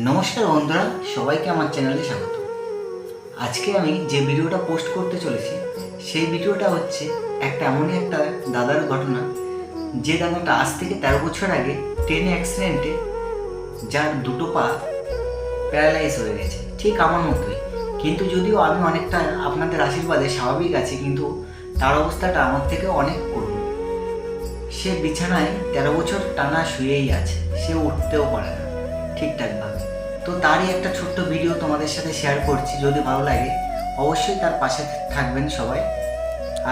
নমস্কার বন্ধুরা, সবাইকে আমার চ্যানেলে স্বাগত। আজকে আমি যে ভিডিওটা পোস্ট করতে চলেছি, সেই ভিডিওটা হচ্ছে একটা এমনই একটা দাদার ঘটনা, যে দাদাটা আজ থেকে তেরো বছর আগে ট্রেনে অ্যাক্সিডেন্টে যার দুটো পা প্যারালাইজ হয়ে গেছে। ঠিক আমার মতোই। কিন্তু যদিও আমি অনেকটা আপনাদের আশীর্বাদে স্বাভাবিক আছি, কিন্তু তার অবস্থাটা আমার থেকে অনেক করুন সে বিছানায় তেরো বছর টানা শুয়েই আছে, সে উঠতেও পারে না। ঠিকঠাকভাবে তো তারই একটা ছোট্ট ভিডিও তোমাদের সাথে শেয়ার করছি, যদি ভালো লাগে, অবশ্যই তার পাশে থাকবেন সবাই।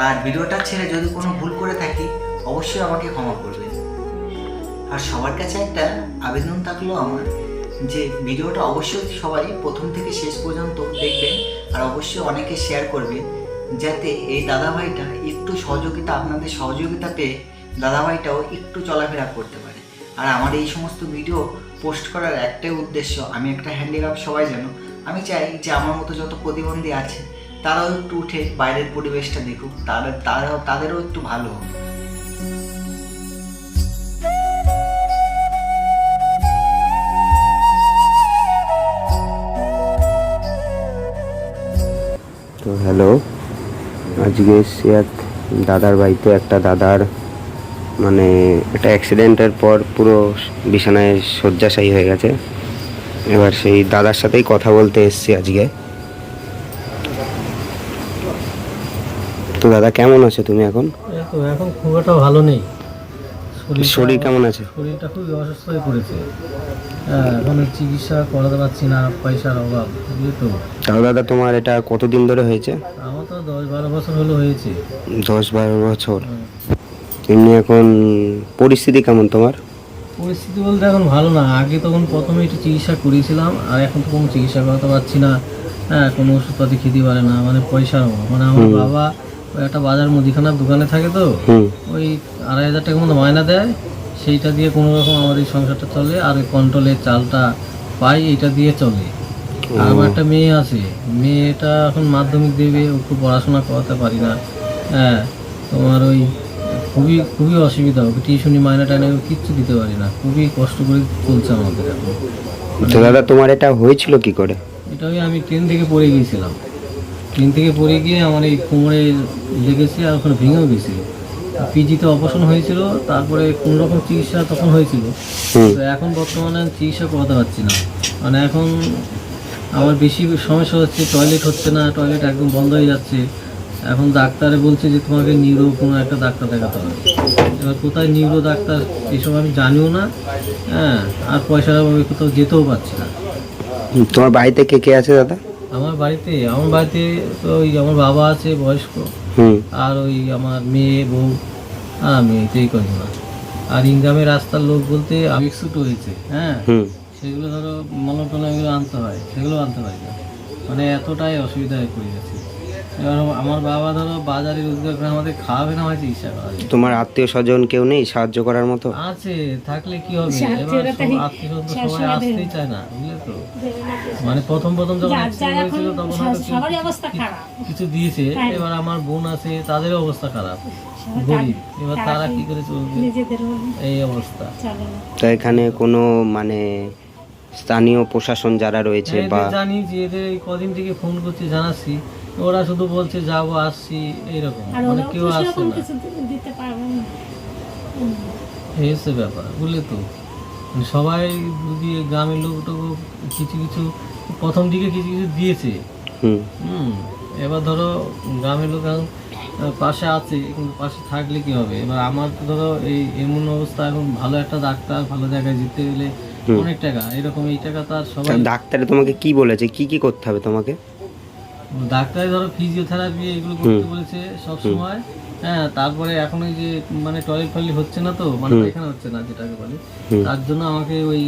আর ভিডিওটা ছেড়ে যদি কোনো ভুল করে থাকি, অবশ্যই আমাকে ক্ষমা করবেন আর সবার কাছে একটা আবেদন থাকল আমার, যে ভিডিওটা অবশ্যই সবাই প্রথম থেকে শেষ পর্যন্ত দেখবেন, আর অবশ্যই অনেকে শেয়ার করবেন যাতে এই দাদাভাইটা একটু সহযোগিতা, আপনাদের সহযোগিতা পেয়ে দাদাভাইটাও একটু চলাফেরা করতে পারে। আর আমার এই সমস্ত ভিডিও পোস্ট করার একটাই উদ্দেশ্য, আমি একটা হ্যান্ডিক্যাপ সবাই যেন আমি চাই যে আমার মতো যত প্রতিবন্ধী আছে, তারাও একটু উঠে বাইরের পরিবেশটা দেখুক, তারা, তারাও, তাদেরও একটু ভালো হোক। তো হ্যালো আজকে এসছি এক দাদার বাড়িতে একটা দাদার মানে একটা অ্যাক্সিডেন্টের পর পুরো বিছানায় শয্যাশায়ী হয়ে গেছে। এবার সেই দাদার সাথেই কথা বলতে এসছি আজকে। তো দাদা কেমন আছো তুমি এখন? এখন খুব একটা ভালো নেই। শরীর কেমন আছে? শরীরটা খুবই অসুস্থ হয়ে পড়েছে। হ্যাঁ এখন চিকিৎসা করাতে পারছি না পয়সার অভাব তো। তাহলে দাদা তোমার এটা কতদিন ধরে হয়েছে? আমার তো দশ বারো বছর হলো হয়েছে। দশ বারো বছর। এমনি এখন পরিস্থিতি কেমন তোমার? পরিস্থিতি বলতে এখন ভালো না। আগে তখন প্রথমে একটু চিকিৎসা করেছিলাম আর এখন তো কোনো চিকিৎসা করাতে পারছি না। হ্যাঁ কোনো ওষুধপাতি খেতে পারে না মানে পয়সার অভাব। মানে আমার বাবা ওই একটা বাজার মুদিখানার দোকানে থাকে তো ওই আড়াই হাজার টাকা মতো মায়না দেয়। সেইটা দিয়ে কোনো রকম আমার এই সংসারটা চলে আর ওই কন্ট্রোলের চালটা পাই এইটা দিয়ে চলে। আর আমার একটা মেয়ে আছে। মেয়েটা এখন মাধ্যমিক দেবে ওকে পড়াশোনা করাতে পারি না। হ্যাঁ তোমার ওই খুবই খুবই অসুবিধা ওকে টিউশনি মায়না টাইনা কিচ্ছু দিতে পারি না। খুবই কষ্ট করে চলছে আমাদের এখন। তো দাদা তোমার এটা হয়েছিল কি করে? এটা ওই আমি ট্রেন থেকে পড়ে গিয়েছিলাম। ট্রেন থেকে পড়ে গিয়ে আমার এই কোমরে লেগেছে আর ওখানে ভেঙেও গেছিল পিজিতে অপারেশন হয়েছিল তারপরে কোন রকম চিকিৎসা তখন হয়েছিল। তো এখন বর্তমানে চিকিৎসা করাতে পারছি না। মানে এখন আমার বেশি সমস্যা হচ্ছে টয়লেট হচ্ছে না টয়লেট একদম বন্ধ হয়ে যাচ্ছে। এখন ডাক্তারে বলছে যে তোমাকে নিউরো কোনো একটা ডাক্তার দেখাতে হবে। এবার কোথায় নিউরো ডাক্তার এসব আমি জানিও না হ্যাঁ আর পয়সার অভাবে কোথাও যেতেও পারছি না। তোমার বাড়িতে কে কে আছে দাদা? আমার বাড়িতে আমার বাড়িতে তো ওই আমার বাবা আছে বয়স্ক। হুম। আর ওই আমার মেয়ে বউ আর আমি এটাই করি না আর ইনকামের রাস্তার লোক বলতে আমি ছুট হয়েছে হ্যাঁ। সেগুলো ধরো এগুলো আনতে হয় সেগুলো আনতে পারি না। মানে এতটাই অসুবিধায় পড়ে গেছি। এবার আমার বাবা ধরো বাজারে রোজগার করে আমাদের খাওয়াবে না আমার চিকিৎসা করা তোমার আত্মীয় স্বজন কেউ নেই? সাহায্য করার মতো? আছে থাকলে কি হবে? এবার আত্মীয় সবাই আসতেই চায় না বুঝলে তো? মানে প্রথম প্রথম যখন হয়েছিল তখন হয়তো কেউ কিছু দিয়েছে এবার আমার বোন আছে তাদেরও অবস্থা খারাপ। গরিব। এবার তারা কি করে চলবে? এই অবস্থা। তো এখানে কোনো মানে স্থানীয় প্রশাসন যারা রয়েছে বা জানি যে কদিন থেকে ফোন করছি জানাচ্ছি। ওরা শুধু বলছে যাব আসছি এইরকম। মানে কেউ আসছে না। এই হচ্ছে ব্যাপার বুঝলে তো? মানে সবাই যদি এই গ্রামের লোকটুকু কিছু কিছু প্রথম দিকে কিছু কিছু দিয়েছে। হুম। হুম এবার ধরো গ্রামের লোক এখন পাশে আছে কিন্তু পাশে থাকলে কি হবে? এবার আমার তো ধরো এই এমন অবস্থা এখন ভালো একটা ডাক্তার ভালো জায়গায় যেতে গেলে অনেক টাকা এরকম এই টাকা তো আর সবাই ডাক্তারে তোমাকে কি বলেছে? কি কি করতে হবে তোমাকে? ডাক্তারে ধরো ফিজিওথেরাপি এগুলো করতে বলেছে সব সময়। হ্যাঁ তারপরে এখন ওই যে মানে টয়লেট ফয়লেট হচ্ছে না তো মানে এখানে হচ্ছে না যেটাকে বলে। তার জন্য আমাকে ওই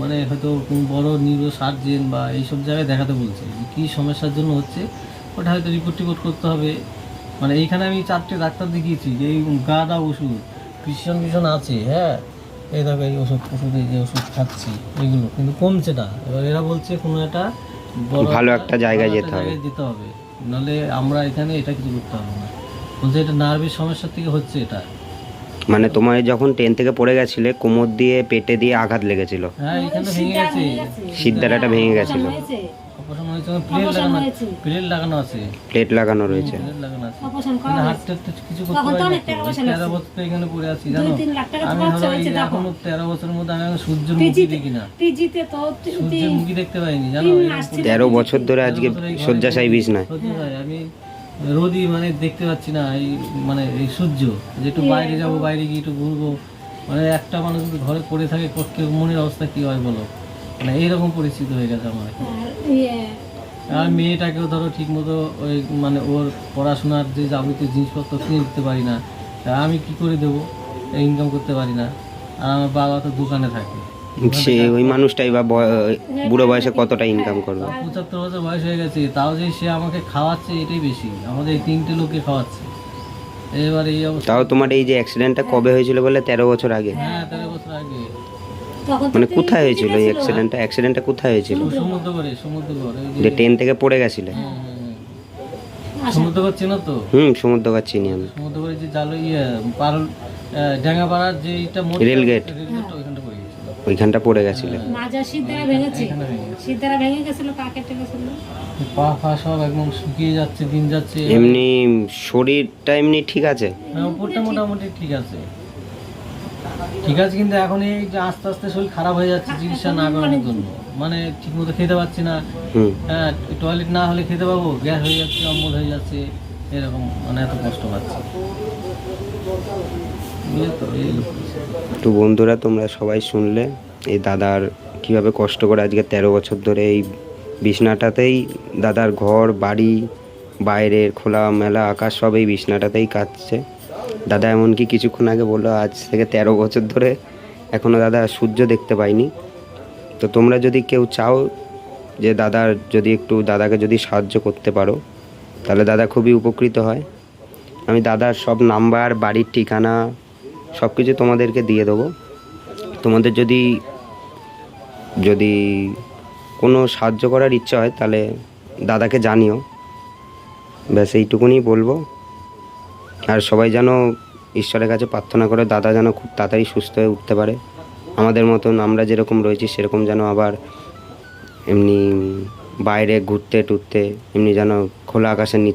মানে হয়তো বড় নিউরো সার্জেন বা এইসব জায়গায় দেখাতে বলছে কী সমস্যার জন্য হচ্ছে। ওটা হয়তো রিপোর্ট টিপোর্ট করতে হবে। মানে এইখানে আমি চারটে ডাক্তার দেখিয়েছি যে এই গাদা ওষুধ ভীষণ ভীষণ আছে হ্যাঁ। এই দেখো এই ওষুধ ওষুধ এই যে ওষুধ খাচ্ছি এগুলো। কিন্তু কমছে না। এবার এরা বলছে কোনো একটা ভালো একটা জায়গায় যেতে হবে। যেতে হবে। নাহলে আমরা এখানে এটা কিছু করতে পারব না। বলছে এটা নার্ভের সমস্যা থেকে হচ্ছে এটা। মানে তোমার যখন ট্রেন থেকে পড়ে গেছিলে কোমর দিয়ে পেটে দিয়ে আঘাত লেগেছিল? হ্যাঁ এখানে ভেঙে গেছে। সিদ্ধারাটা ভেঙে গেছিল। হয়েছে প্লেট লাগানো প্লেট লাগানো আছে। প্লেট লাগানো রয়েছে। প্লেট লাগানো আছে। হাতটা তো কিছু করতে পারি তেরো বছর তো এখানে পড়ে আছি জানো? তিন লাখ টাকা তো আমি খরচা ধরো এই এখনও তেরো বছরের মধ্যে আমি এখন সূর্যের মুখী দেখি না। সূর্যের মুখী দেখতে পাইনি জানো। তেরো বছর ধরে আজকে শয্যাশায়ী বিছনায় ভাই, আমি রোদই মানে দেখতে পাচ্ছি না এই মানে এই সূর্য। যে একটু বাইরে যাব বাইরে গিয়ে একটু ঘুরবো। মানে একটা মানুষ যদি ঘরে পড়ে থাকে মনের অবস্থা কি হয় বলো? মানে এইরকম পরিস্থিতি হয়ে গেছে আমার। আর মেয়েটাকেও ধরো ঠিক মতো ওই মানে ওর পড়াশোনার যে যাবতীয় জিনিসপত্র কিনে দিতে পারি না আমি কি করে দেবো? ইনকাম করতে পারি না। আর আমার বাবা তো দোকানে থাকে। সে ওই মানুষটাই বা বুড়ো বয়সে কতটা ইনকাম করবে? পঁচাত্তর বছর বয়স হয়ে গেছে তাও যে সে আমাকে খাওয়াচ্ছে এটাই বেশি। আমাদের এই তিনটে লোককে খাওয়াচ্ছে। এবার এই অবস্থা। তাও তোমার এই যে অ্যাক্সিডেন্টটা কবে হয়েছিল বলে তেরো বছর আগে? হ্যাঁ তেরো বছর আগে। মানে কোথায় হয়েছিল এই অ্যাক্সিডেন্টটা অ্যাক্সিডেন্টটা কোথায় হয়েছিল? যে ট্রেন থেকে পড়ে গেছিলে? সমুদ্র করে চেনো তো? হুম সমুদ্রকার চিনি আমি। সমুদ্র করে যে জালো ইয়ে পারল ডাঙ্গাপাড়ার যে এটা মোড় রেলগেট। রেলগেটটা ওইখানটা পড়ে গেছিল। ওইখানটা পড়ে গেছিলে। মাজা সিদ্ধারা ভেঙেছে। সিদ্ধারা ভেঙে গেছিল পা কেটে গেছিল? পা ফা সব একদম শুকিয়ে যাচ্ছে দিন যাচ্ছে। এমনি শরীরটা এমনি ঠিক আছে? হ্যাঁ, উপরটা মোটামুটি ঠিক আছে। ঠিক আছে কিন্তু এখন এই যে আস্তে আস্তে শরীর খারাপ হয়ে যাচ্ছে চিকিৎসা না করানোর জন্য। মানে ঠিক মতো খেতে পাচ্ছি না। হুম। হ্যাঁ টয়লেট না হলে খেতে পাবো গ্যাস হয়ে যাচ্ছে অম্বল হয়ে যাচ্ছে এরকম মানে এত কষ্ট পাচ্ছি। তো বন্ধুরা তোমরা সবাই শুনলে এই দাদার কীভাবে কষ্ট করে আজকে তেরো বছর ধরে এই বিছনাটাতেই দাদার ঘর বাড়ি বাইরের খোলা মেলা আকাশ সব এই বিছনাটাতেই কাটছে। দাদা এমনকি কিছুক্ষণ আগে বলল, আজ থেকে তেরো বছর ধরে এখনও দাদা সূর্য দেখতে পাইনি। তো তোমরা যদি কেউ চাও যে দাদার যদি একটু দাদাকে যদি সাহায্য করতে পারো, তাহলে দাদা খুবই উপকৃত হয়। আমি দাদার সব নাম্বার, বাড়ির ঠিকানা সব কিছু তোমাদেরকে দিয়ে দেবো। তোমাদের যদি যদি কোনো সাহায্য করার ইচ্ছা হয়, তাহলে দাদাকে জানিও। ব্যাস এইটুকুনি বলব। আর সবাই যেন ঈশ্বরের কাছে প্রার্থনা করে, দাদা যেন খুব তাড়াতাড়ি সুস্থ হয়ে উঠতে পারে। আমাদের মতন আমরা যেরকম রয়েছি, সেরকম যেন আবার এমনি বাইরে ঘুরতে টুরতে, এমনি যেন খোলা আকাশের নিচে